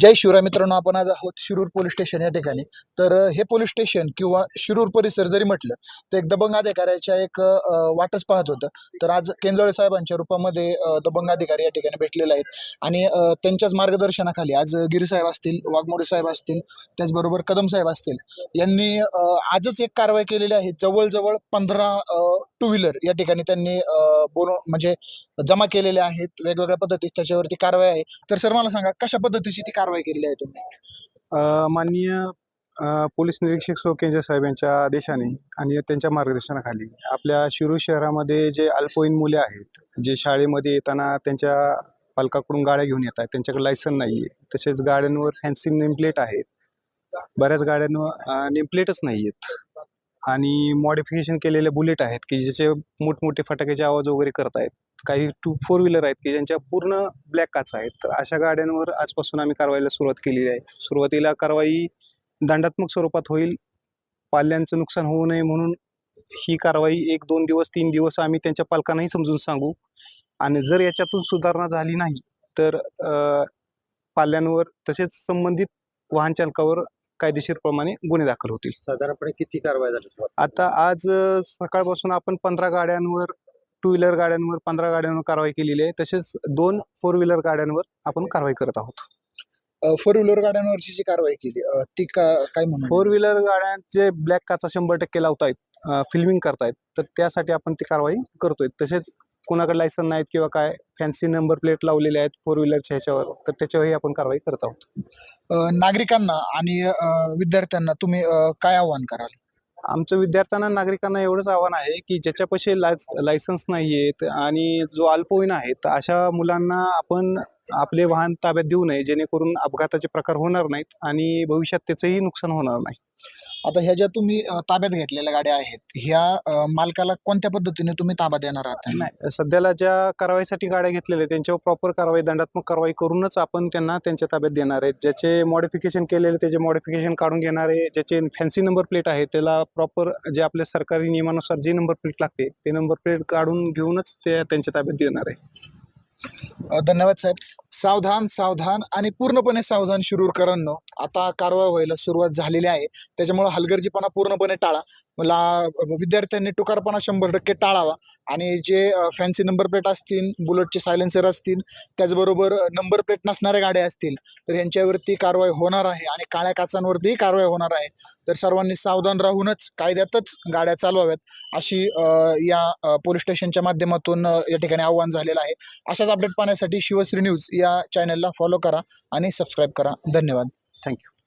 जय शिवराय मित्रांनो आपण आज आहोत शिरूर पोलीस स्टेशन या ठिकाणी. तर हे पोलीस स्टेशन किंवा शिरूर परिसर जरी म्हटलं तर एक दबंग अधिकाऱ्याच्या एक वाटच पाहत होतं. तर आज केंजळे साहेबांच्या रूपामध्ये दबंगाधिकारी दबंग अधिकारी या ठिकाणी भेटलेले आहेत. आणि त्यांच्याच मार्गदर्शनाखाली आज गिरीसाहेब असतील वाघमोडे साहेब असतील त्याचबरोबर कदम साहेब असतील यांनी आजच एक कारवाई केलेली आहे. जवळजवळ पंधरा टू व्हीलर या ठिकाणी त्यांनी अ, म्हणजे जमा केलेले आहेत वेगवेगळ्या पद्धतीत त्याच्यावरती कारवाई आहे. तर सर मला सांगा कशा पद्धतीची ती कारवाई केलेली आहे तुम्ही? माननीय पोलीस निरीक्षक सोकेंजा साहेब यांच्या आदेशाने आणि त्यांच्या मार्गदर्शनाखाली आपल्या शिरूर शहरामध्ये जे अल्पवयीन मुले आहेत जे शाळेमध्ये येताना त्यांच्या पालकाकडून गाड्या घेऊन येत आहेत त्यांच्याकडे लायसन नाही आहे तसेच गाड्यांवर फॅन्सी नेमप्लेट आहेत. बऱ्याच गाड्यांवर नेमप्लेटच नाही आहेत आणि मॉडिफिकेशन केलेले बुलेट आहेत की ज्याचे मोठमोठे फटाक्याचे आवाज वगैरे करत आहेत. काही टू फोर व्हीलर आहेत की ज्यांच्या पूर्ण ब्लॅक काच आहेत. तर अशा गाड्यांवर आजपासून आम्ही कारवाईला सुरुवात केलेली आहे. सुरुवातीला कारवाई दंडात्मक स्वरूपात होईल. पाल्यांचं नुकसान होऊ नये म्हणून ही कारवाई एक दोन दिवस तीन दिवस आम्ही त्यांच्या पालकांनाही समजून सांगू. आणि जर याच्यातून सुधारणा झाली नाही तर पाल्यांवर तसेच संबंधित वाहन चालकावर कायदेशीरप्रमाणे गुन्हे दाखल होतील. साधारणपणे किती कारवाई झाली? आता आज सकाळपासून आपण पंधरा गाड्यांवर टू व्हीलर गाड्यांवर पंधरा गाड्यांवर कारवाई केलेली आहे. तसेच दोन फोर व्हीलर गाड्यांवर आपण कारवाई करत आहोत. फोर व्हीलर गाड्यांवरची जी कारवाई केली ती का काय म्हणून फोर व्हीलर गाड्यांचे ब्लॅक काचा शंभर टक्के लावतायत फिल्मिंग करतायत तर त्यासाठी आपण ती कारवाई करतोय. तसेच कोणाकडे लायसन नाहीत किंवा काय फॅन्सी नंबर प्लेट लावलेले आहेत फोर व्हीलरच्या ह्याच्यावर तर त्याच्यावरही आपण कारवाई करत आहोत. नागरिकांना आणि विद्यार्थ्यांना तुम्ही काय आव्हान कराल? आमचं विद्यार्थ्यांना नागरिकांना एवढंच आव्हान आहे की ज्याच्यापाशी लायस लायसन्स नाही आहेत आणि जो अल्पवयीन आहे तर अशा मुलांना आपण आपले वाहन ताब्यात देऊ नये जेणेकरून अपघाताचे प्रकार होणार नाहीत आणि भविष्यात त्याचंही नुकसान होणार नाही. आता ह्या ज्या तुम्ही अ, ताब्यात घेतलेल्या गाड्या आहेत ह्या अ, मालकाला कोणत्या पद्धतीने तुम्ही ताबा देणार आहात नाही सध्याला ज्या कारवाईसाठी गाड्या घेतलेल्या आहेत त्यांच्यावर प्रॉपर कारवाई दंडात्मक कारवाई करूनच आपण त्यांना त्यांच्या ताब्यात देणार आहेत. ज्याचे मॉडिफिकेशन केलेले त्याचे मॉडिफिकेशन काढून घेणार आहे. ज्याचे फॅन्सी नंबर प्लेट आहे त्याला प्रॉपर जे आपल्या सरकारी नियमानुसार जे नंबर प्लेट लागते ते नंबर प्लेट काढून घेऊनच ते त्यांच्या ताब्यात देणार आहे. धन्यवाद साहेब. सावधान सावधान आणि पूर्णपणे सावधान शिरूरकरांनो आता कारवाई व्हायला सुरुवात झालेली आहे. त्याच्यामुळे हलगर्जीपणा पूर्णपणे टाळा. मला विद्यार्थ्यांनी टुकारपणा शंभर टक्के टाळावा. आणि जे फॅन्सी नंबर प्लेट असतील बुलेटचे सायलेन्सर असतील त्याचबरोबर नंबर प्लेट नसणाऱ्या गाड्या असतील तर यांच्यावरती कारवाई होणार आहे आणि काळ्या काचांवरती कारवाई होणार आहे. तर सर्वांनी सावधान राहूनच कायद्यातच गाड्या चालवाव्यात अशी या पोलीस स्टेशनच्या माध्यमातून या ठिकाणी आव्हान झालेलं आहे. अशा अशाच अपडेट पाहण्यासाठी शिवश्री न्यूज या चॅनलला फॉलो करा आणि सबस्क्राईब करा. धन्यवाद. थँक्यू